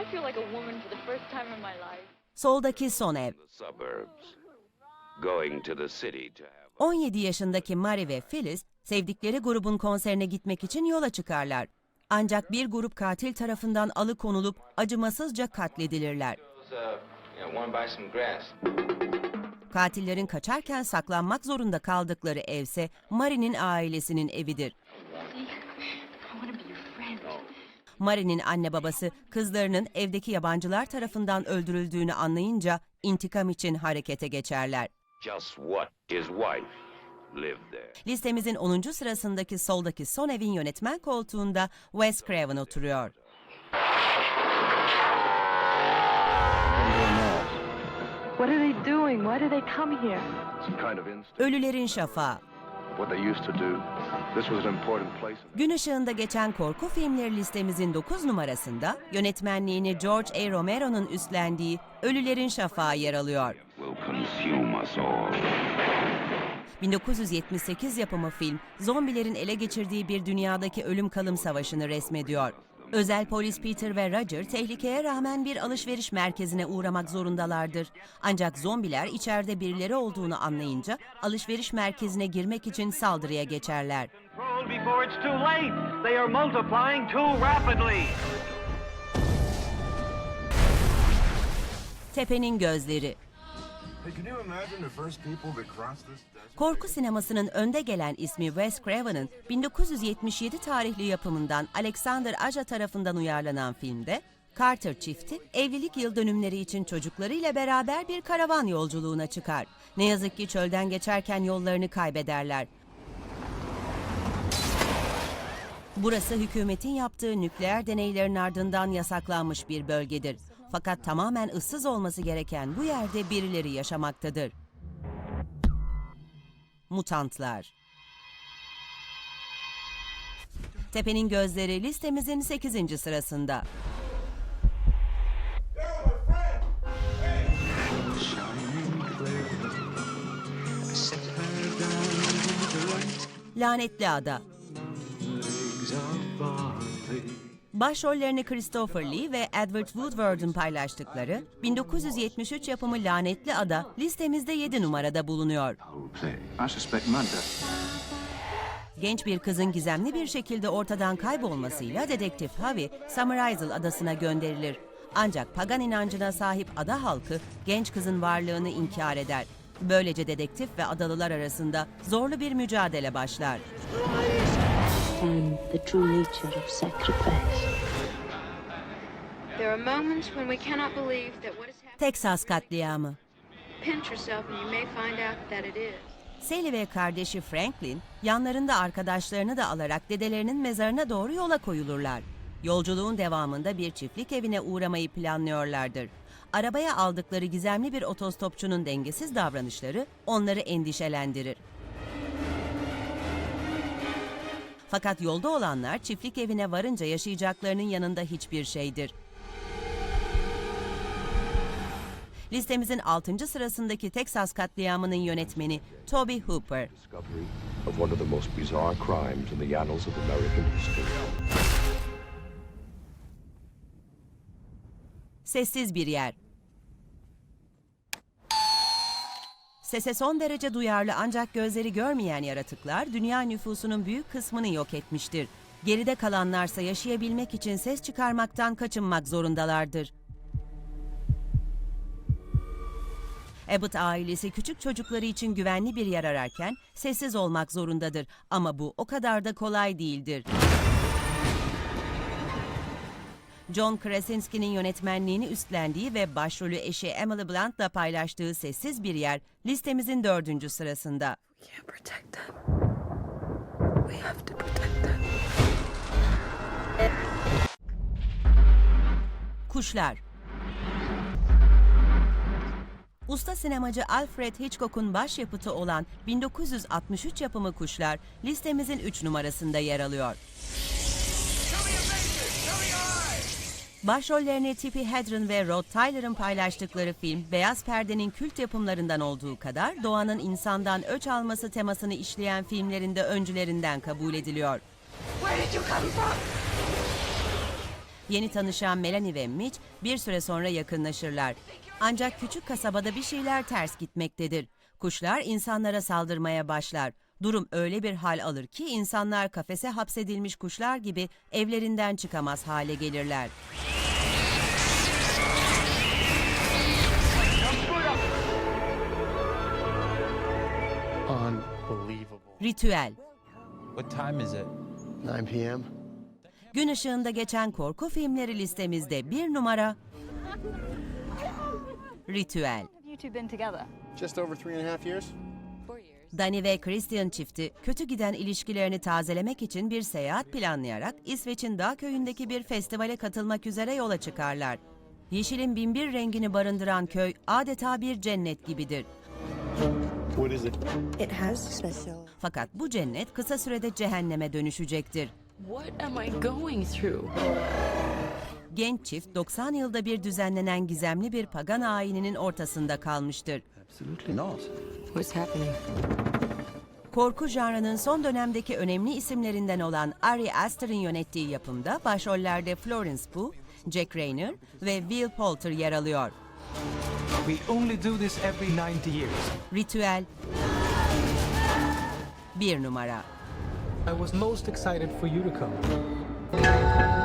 I feel like a woman for the first time in my life. Soldaki son ev. the suburbs, going to the city to have 17 yaşındaki Mary ve Phyllis sevdikleri grubun konserine gitmek için yola çıkarlar. Ancak bir grup katil tarafından alıkonulup acımasızca katledilirler. uh. Katillerin kaçarken saklanmak zorunda kaldıkları evse Mary'nin ailesinin evidir. Mary'nin anne babası kızlarının evdeki yabancılar tarafından öldürüldüğünü anlayınca intikam için harekete geçerler. just what his wife lived there. Listemizin 10. sırasındaki soldaki son evin yönetmen koltuğunda Wes Craven oturuyor. What are they doing? Why did they come here? Some kind of instinct. Ölülerin Şafağı. Gün ışığında geçen korku filmleri listemizin 9 numarasında yönetmenliğini George A. Romero'nun üstlendiği Ölülerin Şafağı yer alıyor. Will consume us all. 1978 yapımı film, zombilerin ele geçirdiği bir dünyadaki ölüm kalım savaşını resmediyor. Özel polis Peter ve Roger tehlikeye rağmen bir alışveriş merkezine uğramak zorundalardır. Ancak zombiler içeride birileri olduğunu anlayınca alışveriş merkezine girmek için saldırıya geçerler. Tepe'nin gözleri. Korku sinemasının önde gelen ismi Wes Craven'ın 1977 tarihli yapımından Alexander Aja tarafından uyarlanan filmde Carter çifti evlilik yıl dönümleri için çocuklarıyla beraber bir karavan yolculuğuna çıkar. Ne yazık ki çölden geçerken yollarını kaybederler. Burası hükümetin yaptığı nükleer deneylerin ardından yasaklanmış bir bölgedir. Fakat tamamen ıssız olması gereken bu yerde birileri yaşamaktadır. Mutantlar. Tepe'nin gözleri listemizin 8. sırasında. Lanetli Ada. Başrollerini Christopher Lee ve Edward Woodward'ın paylaştıkları 1973 yapımı Lanetli Ada listemizde 7 numarada bulunuyor. Genç bir kızın gizemli bir şekilde ortadan kaybolmasıyla dedektif Harvey Summer Isle adasına gönderilir. Ancak pagan inancına sahip ada halkı genç kızın varlığını inkar eder. Böylece dedektif ve adalılar arasında zorlu bir mücadele başlar. And the true nature of sacrifice. There are moments when we cannot believe that what has happened. Teksas katliamı. Pinch yourself and you may find out that it is. Sally ve kardeşi Franklin yanlarında arkadaşlarını da alarak dedelerinin mezarına doğru yola koyulurlar. Yolculuğun devamında bir çiftlik evine uğramayı planlıyorlardır. Arabaya aldıkları gizemli bir otostopçunun dengesiz davranışları onları endişelendirir. Fakat yolda olanlar çiftlik evine varınca yaşayacaklarının yanında hiçbir şeydir. Listemizin 6. sırasındaki Texas katliamının yönetmeni Toby Hooper. Discovery of one of the most bizarre crimes in the annals of American history. Sessiz bir yer. Sese son derece duyarlı ancak gözleri görmeyen yaratıklar dünya nüfusunun büyük kısmını yok etmiştir. Geride kalanlarsa yaşayabilmek için ses çıkarmaktan kaçınmak zorundalardır. Abbott ailesi küçük çocukları için güvenli bir yer ararken sessiz olmak zorundadır ama bu o kadar da kolay değildir. John Krasinski'nin yönetmenliğini üstlendiği ve başrolü eşi Emily Blunt'la paylaştığı Sessiz Bir Yer listemizin dördüncü sırasında. Kuşlar Usta sinemacı Alfred Hitchcock'un başyapıtı olan 1963 yapımı Kuşlar listemizin 3 numarasında yer alıyor. Başrollerini Tippi Hedren ve Rod Tyler'ın paylaştıkları film, Beyaz Perde'nin kült yapımlarından olduğu kadar doğanın insandan öç alması temasını işleyen filmlerinde öncülerinden kabul ediliyor. Yeni tanışan Melanie ve Mitch bir süre sonra yakınlaşırlar. Ancak küçük kasabada bir şeyler ters gitmektedir. Kuşlar insanlara saldırmaya başlar. Durum öyle bir hal alır ki insanlar kafese hapsedilmiş kuşlar gibi evlerinden çıkamaz hale gelirler. Unbelievable. Ritüel What time is it? 9 p.m. Gün ışığında geçen korku filmleri listemizde bir numara Ritüel. Just over three and a half years. Danny ve Christian çifti kötü giden ilişkilerini tazelemek için bir seyahat planlayarak İsveç'in dağ köyündeki bir festivale katılmak üzere yola çıkarlar. Yeşilin binbir rengini barındıran köy adeta bir cennet gibidir. What is it? It has special. Fakat bu cennet kısa sürede cehenneme dönüşecektir. What am I going through? Genç çift 90 yılda bir düzenlenen gizemli bir pagan ayininin ortasında kalmıştır. Absolutely not. What's happening? Korku janrının son dönemdeki önemli isimlerinden olan Ari Aster'ın yönettiği yapımda başrollerde Florence Pugh, Jack Rayner ve Will Poulter yer alıyor. We only do this every 90 years. Ritüel Bir numara I was most excited for you to come.